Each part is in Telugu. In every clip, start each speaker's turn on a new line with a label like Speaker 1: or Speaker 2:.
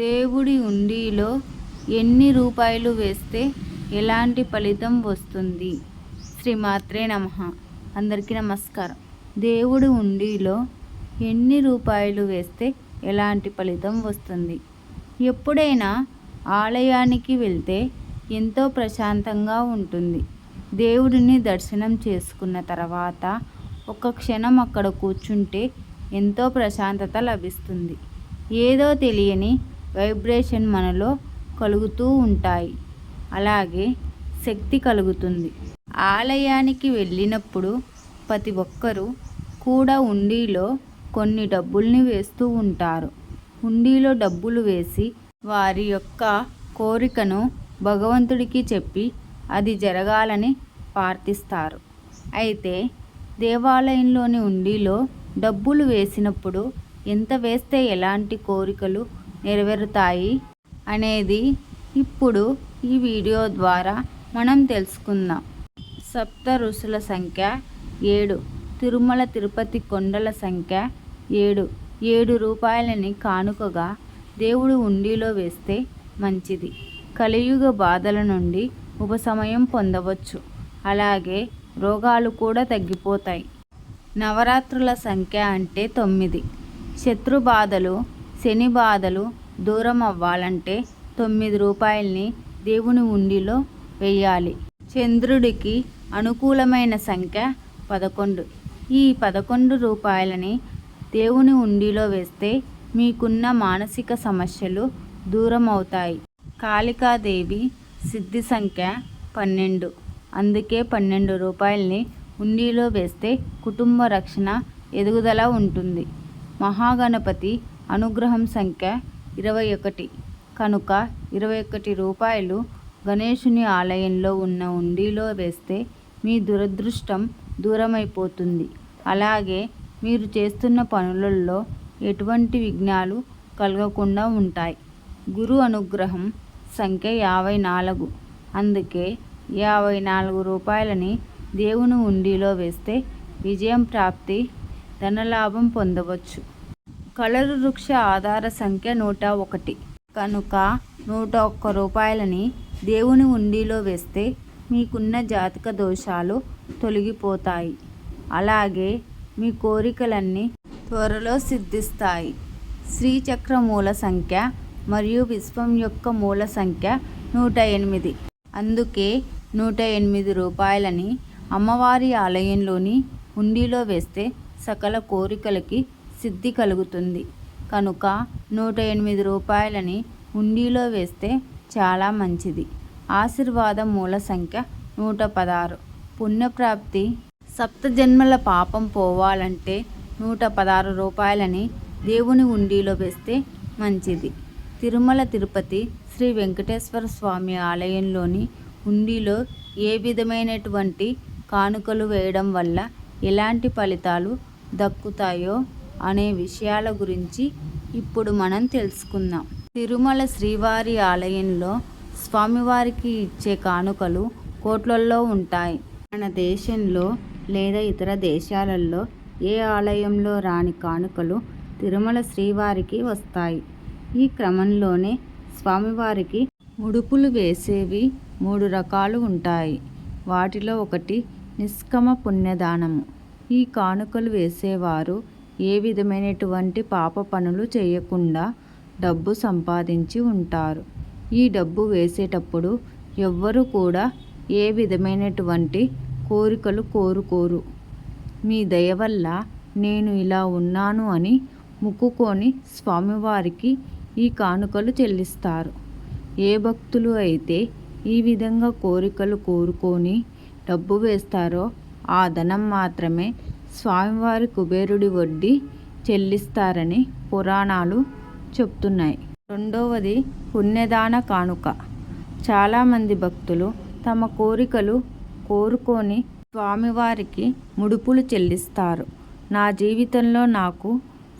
Speaker 1: దేవుడి హుండీలో ఎన్ని రూపాయలు వేస్తే ఎలాంటి ఫలితం వస్తుంది? శ్రీమాత్రే నమ. అందరికీ నమస్కారం. దేవుడి హుండీలో ఎన్ని రూపాయలు వేస్తే ఎలాంటి ఫలితం వస్తుంది? ఎప్పుడైనా ఆలయానికి వెళ్తే ఎంతో ప్రశాంతంగా ఉంటుంది. దేవుడిని దర్శనం చేసుకున్న తర్వాత ఒక క్షణం అక్కడ కూర్చుంటే ఎంతో ప్రశాంతత లభిస్తుంది. ఏదో తెలియని వైబ్రేషన్ మనలో కలుగుతూ ఉంటాయి. అలాగే శక్తి కలుగుతుంది. ఆలయానికి వెళ్ళినప్పుడు ప్రతి ఒక్కరూ కూడా హుండీలో కొన్ని డబ్బుల్ని వేస్తూ ఉంటారు. హుండీలో డబ్బులు వేసి వారి యొక్క కోరికను భగవంతుడికి చెప్పి అది జరగాలని ప్రార్థిస్తారు. అయితే దేవాలయంలోని హుండీలో డబ్బులు వేసినప్పుడు ఎంత వేస్తే ఎలాంటి కోరికలు నెరవేరుతాయి అనేది ఇప్పుడు ఈ వీడియో ద్వారా మనం తెలుసుకుందాం. సప్త ఋషుల సంఖ్య ఏడు తిరుమల తిరుపతి కొండల సంఖ్య ఏడు. ఏడు రూపాయలని కానుకగా దేవుడు హుండీలో వేస్తే మంచిది. కలియుగ బాధల నుండి ఉపశమయం పొందవచ్చు. అలాగే రోగాలు కూడా తగ్గిపోతాయి. నవరాత్రుల సంఖ్య అంటే తొమ్మిది. శత్రు బాధలు శని బాధలు దూరం అవ్వాలంటే తొమ్మిది రూపాయల్ని దేవుని ఉండిలో వేయాలి చంద్రుడికి అనుకూలమైన సంఖ్య పదకొండు. ఈ పదకొండు రూపాయలని దేవుని ఉండిలో వేస్తే మీకున్న మానసిక సమస్యలు దూరం అవుతాయి కాళికాదేవి సిద్ధి సంఖ్య పన్నెండు. అందుకే పన్నెండు రూపాయల్ని హుండీలో వేస్తే కుటుంబ రక్షణ ఎదుగుదల ఉంటుంది. మహాగణపతి అనుగ్రహం సంఖ్య ఇరవై ఒకటి. కనుక ఇరవై ఒకటి రూపాయలు గణేశుని ఆలయంలో ఉన్న హుండీలో వేస్తే మీ దురదృష్టం దూరమైపోతుంది. అలాగే మీరు చేస్తున్న పనులలో ఎటువంటి విఘ్నాలు కలగకుండా ఉంటాయి. గురు అనుగ్రహం సంఖ్య యాభై నాలుగు. అందుకే యాభై నాలుగు రూపాయలని దేవుని హుండీలో వేస్తే విజయం ప్రాప్తి ధనలాభం పొందవచ్చు. కలరు వృక్ష ఆధార సంఖ్య నూట ఒకటి. కనుక నూట ఒక్క రూపాయలని దేవుని హుండీలో వేస్తే మీకున్న జాతక దోషాలు తొలగిపోతాయి. అలాగే మీ కోరికలన్నీ త్వరలో సిద్ధిస్తాయి. శ్రీచక్ర మూల సంఖ్య మరియు విశ్వం యొక్క మూల సంఖ్య నూట ఎనిమిది. అందుకే నూట ఎనిమిది రూపాయలని అమ్మవారి ఆలయంలోని హుండీలో వేస్తే సకల కోరికలకి సిద్ధి కలుగుతుంది. కనుక నూట ఎనిమిది రూపాయలని హుండీలో వేస్తే చాలా మంచిది. ఆశీర్వాదం మూల సంఖ్య నూట పదహారు. పుణ్యప్రాప్తి సప్తజన్మల పాపం పోవాలంటే నూట పదహారు రూపాయలని దేవుని హుండీలో వేస్తే మంచిది. తిరుమల తిరుపతి శ్రీ వెంకటేశ్వర స్వామి ఆలయంలోని హుండీలో ఏ విధమైనటువంటి కానుకలు వేయడం వల్ల ఎలాంటి ఫలితాలు దక్కుతాయో అనే విషయాల గురించి ఇప్పుడు మనం తెలుసుకుందాం. తిరుమల శ్రీవారి ఆలయంలో స్వామివారికి ఇచ్చే కానుకలు కోట్లల్లో ఉంటాయి. మన దేశంలో లేదా ఇతర దేశాలలో ఏ ఆలయంలో రాని కానుకలు తిరుమల శ్రీవారికి వస్తాయి. ఈ క్రమంలోనే స్వామివారికి ముడుపులు వేసేవి మూడు రకాలు ఉంటాయి. వాటిలో ఒకటి నిష్కమ పుణ్యదానము. ఈ కానుకలు వేసేవారు ఏ విధమైనటువంటి పాప పనులు చేయకుండా డబ్బు సంపాదించి ఉంటారు. ఈ డబ్బు వేసేటప్పుడు ఎవ్వరు కూడా ఏ విధమైనటువంటి కోరికలు కోరుకోరు. మీ దయ వల్ల నేను ఇలా ఉన్నాను అని మొక్కుకొని స్వామివారికి ఈ కానుకలు చెల్లిస్తారు. ఏ భక్తులు అయితే ఈ విధంగా కోరికలు కోరుకొని డబ్బు వేస్తారో ఆ ధనం మాత్రమే స్వామివారి కుబేరుడి వడ్డీ చెల్లిస్తారని పురాణాలు చెప్తున్నాయి. రెండవది పుణ్యదాన కానుక. చాలామంది భక్తులు తమ కోరికలు కోరుకొని స్వామివారికి ముడుపులు చెల్లిస్తారు. నా జీవితంలో నాకు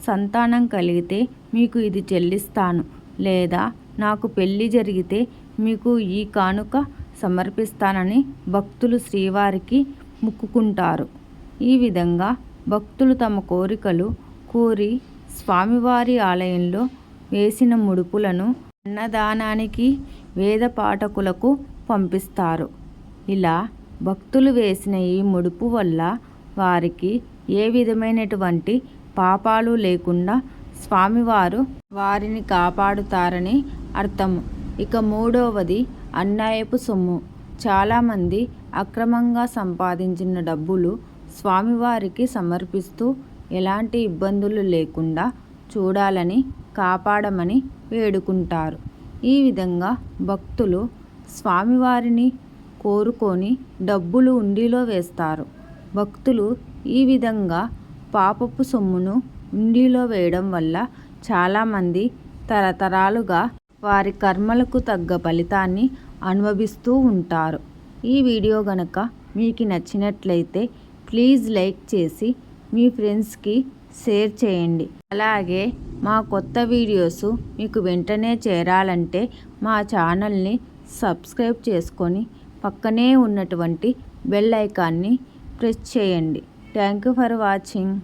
Speaker 1: సంతానం కలిగితే మీకు ఇది చెల్లిస్తాను. లేదా నాకు పెళ్ళి జరిగితే మీకు ఈ కానుక సమర్పిస్తానని భక్తులు శ్రీవారికి మొక్కుకుంటారు. ఈ విధంగా భక్తులు తమ కోరికలు కోరి స్వామివారి ఆలయంలో వేసిన ముడుపులను అన్నదానానికి వేద పాఠకులకు పంపిస్తారు. ఇలా భక్తులు వేసిన ఈ ముడుపు వల్ల వారికి ఏ విధమైనటువంటి పాపాలు లేకుండా స్వామివారు వారిని కాపాడుతారని అర్థం. ఇక మూడవది అన్యాయపు సొమ్ము. చాలామంది అక్రమంగా సంపాదించిన డబ్బులు స్వామివారికి సమర్పిస్తూ ఎలాంటి ఇబ్బందులు లేకుండా చూడాలని కాపాడమని వేడుకుంటారు. ఈ విధంగా భక్తులు స్వామివారిని కోరుకొని డబ్బులు ఉండిలో వేస్తారు. భక్తులు ఈ విధంగా పాపపు సొమ్మును ఉండిలో వేయడం వల్ల చాలామంది తరతరాలుగా వారి కర్మలకు తగ్గ ఫలితాన్ని అనుభవిస్తూ ఉంటారు. ఈ వీడియో గనక మీకు నచ్చినట్లయితే ప్లీజ్ లైక్ చేసి మీ ఫ్రెండ్స్కి షేర్ చేయండి. అలాగే మా కొత్త వీడియోస్ మీకు వెంటనే చేరాలంటే మా ఛానల్ని సబ్స్క్రైబ్ చేసుకొని పక్కనే ఉన్నటువంటి బెల్ ఐకాన్ని ప్రెస్ చేయండి. Thank you for watching.